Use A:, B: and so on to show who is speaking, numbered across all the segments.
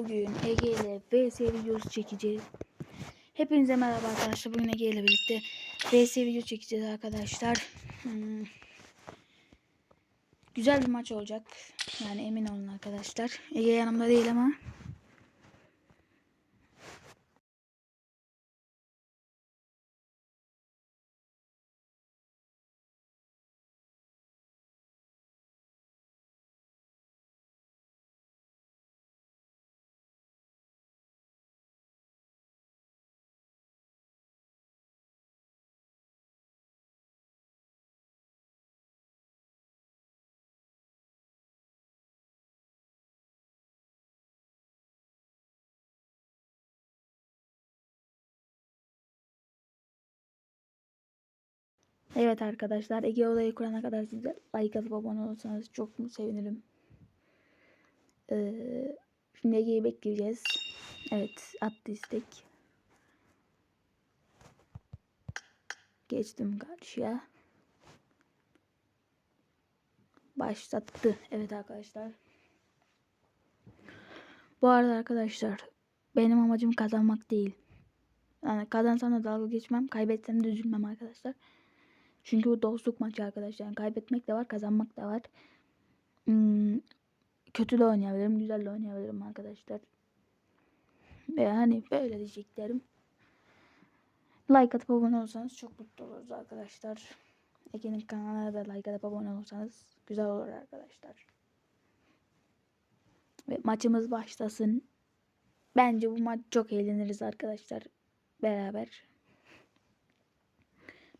A: Bugün Ege ile VS videosu çekeceğiz. Hepinize merhaba arkadaşlar. Bugün Ege ile birlikte VS video çekeceğiz arkadaşlar. Hmm. Güzel bir maç olacak. Yani emin olun arkadaşlar. Ege yanımda değil ama. Evet arkadaşlar Ege olayı kurana kadar size like atıp abone olursanız çok mu sevinirim. Ee, şimdi Ege'yi bekleyeceğiz. Evet attı istek. Geçtim karşıya. Başlattı. Evet arkadaşlar. Bu arada arkadaşlar benim amacım kazanmak değil. Yani kazansam da dalga geçmem. Kaybetsem de üzülmem arkadaşlar. Çünkü bu dostluk maçı arkadaşlar. Yani kaybetmek de var, kazanmak da var. Hmm, kötü de oynayabilirim, güzel de oynayabilirim arkadaşlar. Ve hani böyle diyeceklerim. Like atıp abone olursanız çok mutlu oluruz arkadaşlar. Ege'nin kanalına da like atıp abone olursanız güzel olur arkadaşlar. Ve maçımız başlasın. Bence bu maç çok eğleniriz arkadaşlar. Beraber.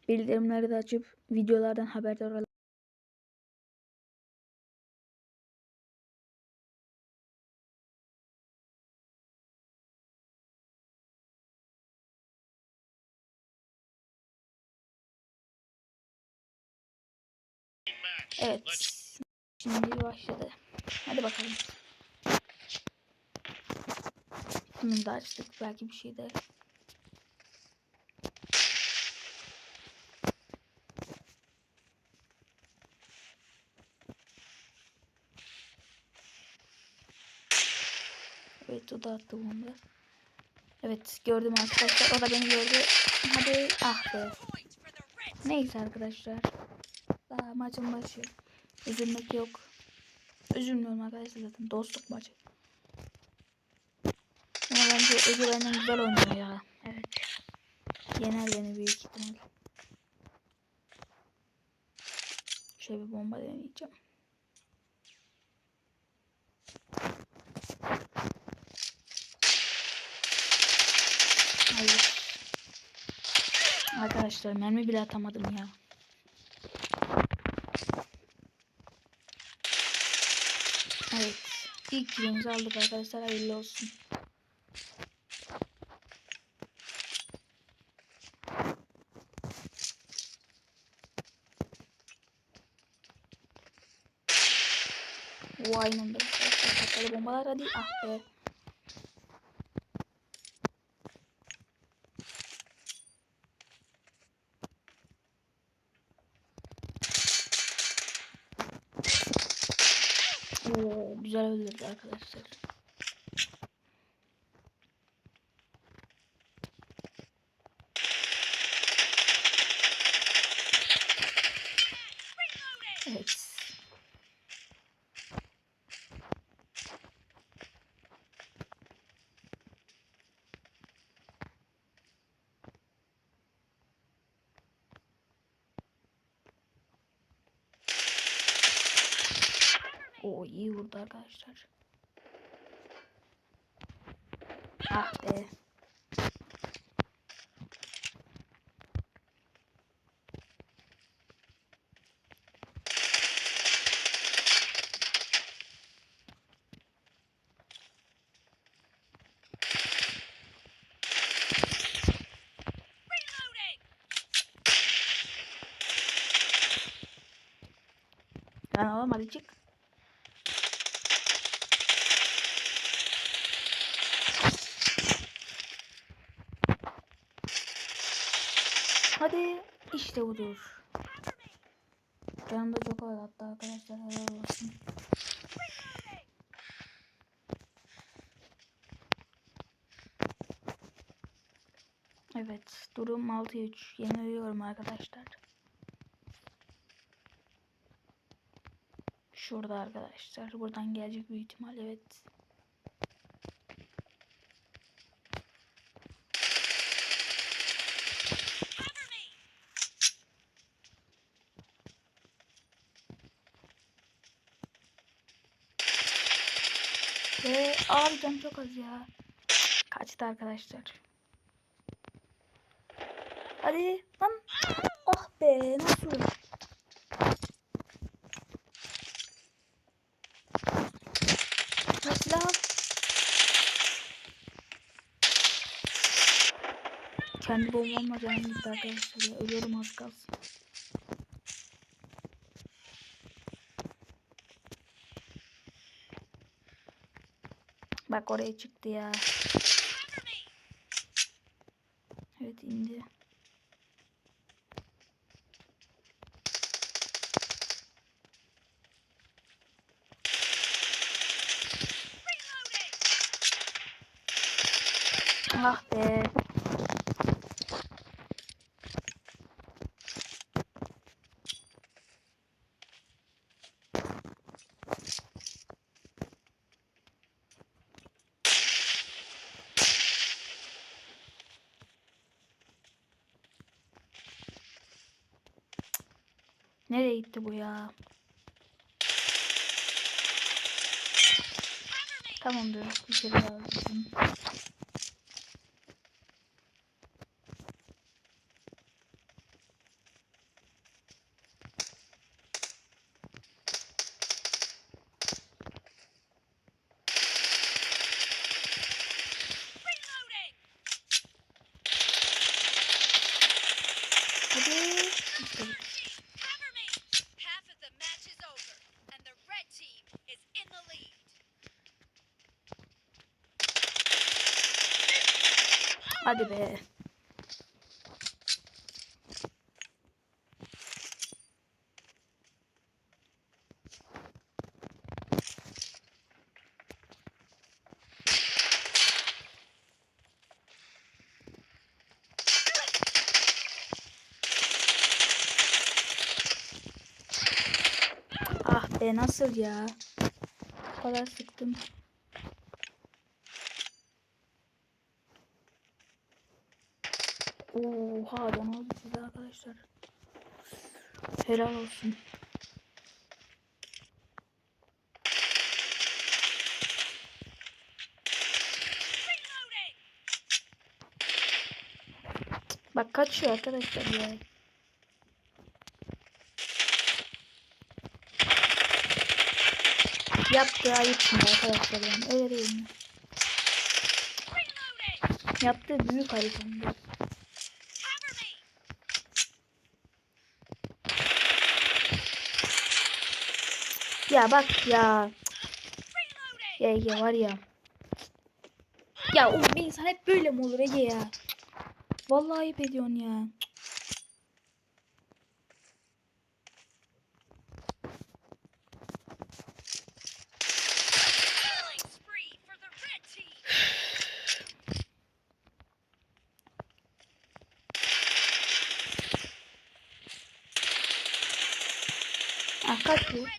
A: Bildirimleri de açıp videolardan haberdar olun. Evet. Şimdi başladı. Hadi bakalım. Bunu da açtık. Belki bir şey de Evet o da attı bomba. Evet gördüm arkadaşlar. O da beni gördü. Hadi ah be. Neyse arkadaşlar. Daha maçın başı. Üzülmek yok. Üzülmüyorum arkadaşlar zaten. Dostluk maçı. Ama bence Ege benden güzel oynuyor ya. Evet. Yener beni büyük ihtimal. Şöyle bir bomba deneyeceğim. Hayır. Arkadaşlar mermi bile atamadım ya. Evet. İlk kilimizi aldık arkadaşlar. Hayırlı olsun. Vay. Patladı bombalar hadi. Ah be. Oo, güzel öldürdü arkadaşlar. Evet. O iyi vurdu arkadaşlar. Ah be. Lan oğlum Nerede? İşte budur. Yanımda çok var hatta arkadaşlar helal olsun. Evet durum 6-3 yeniliyorum arkadaşlar. Şurada arkadaşlar buradan gelecek büyük ihtimal evet. Abi canım çok az ya. Kaçtı arkadaşlar. Hadi lan. Ah be nasıl? Silah. al. Kendi bombamla canım gitti arkadaşlar. Ölüyorum az kalsın. Bak oraya çıktı ya. Evet indi. Ah be. Nereye gitti bu ya? Tamamdır. Bir kere daha Hadi be. Ah be nasıl ya? Bu kadar sıktım. Oha Donald size arkadaşlar. Helal olsun. Bak kaçıyor arkadaşlar ya. Yaptığı ayıp şimdi arkadaşlar yani öyle değil mi? Yaptığı büyük ayıp Ya bak ya. Ya Ege var ya. Ya oğlum bir insan hep böyle mi olur Ege ya? Vallahi ayıp ediyorsun ya.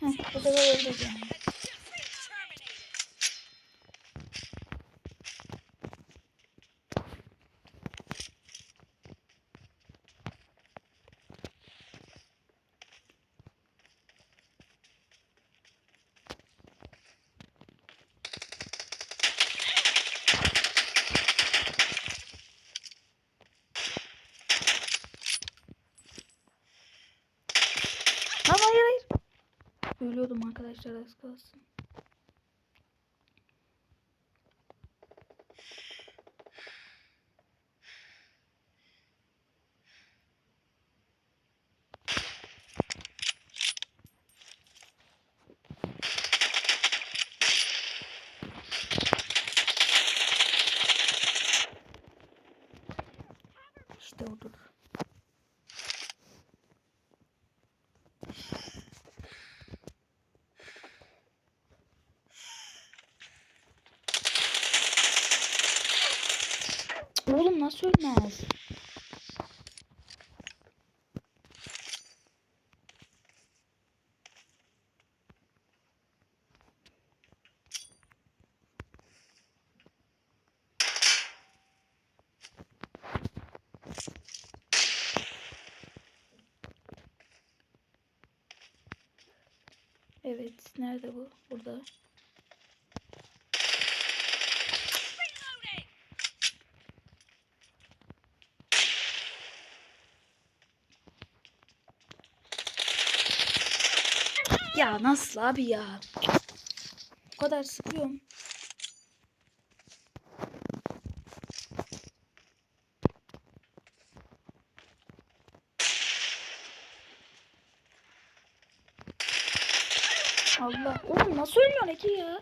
A: Bu sefer öldü yani.
B: Has just been terminated.
A: Lan hayır hayır. Ölüyordum arkadaşlar az kalsın. İşte odur. Oğlum nasıl ölmez? Evet, nerede bu? Burada. Ya nasıl abi ya? O kadar sıkıyorum. Allah. Oğlum nasıl ölüyorsun Eki ya?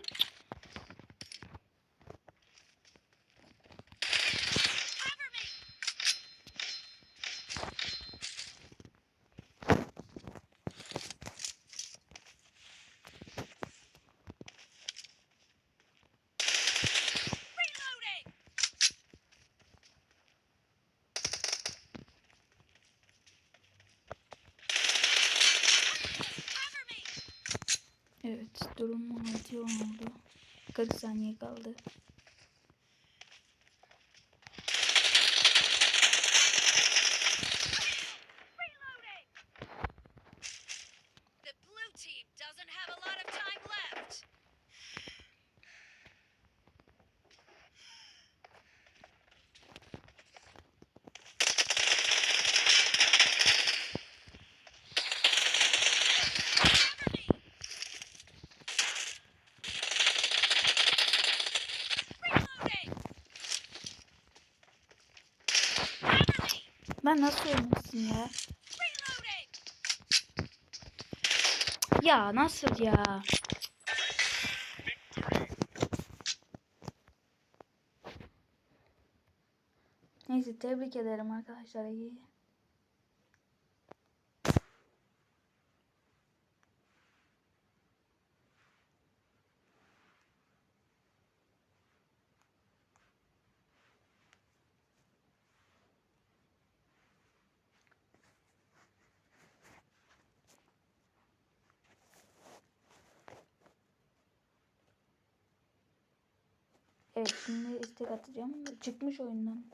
A: Evet. Durum 16 oldu. 40 saniye kaldı. Ben nasıl ölmüşsün ya? Ya nasıl ya? Neyse tebrik ederim arkadaşlar. İyi. Evet şimdi istek atacağım. Çıkmış oyundan.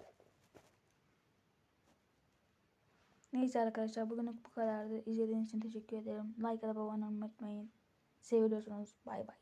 A: Neyse arkadaşlar bugünlük bu kadardı. İzlediğiniz için teşekkür ederim. Like atıp abone unutmayın. Seviyorsunuz. Bay bay.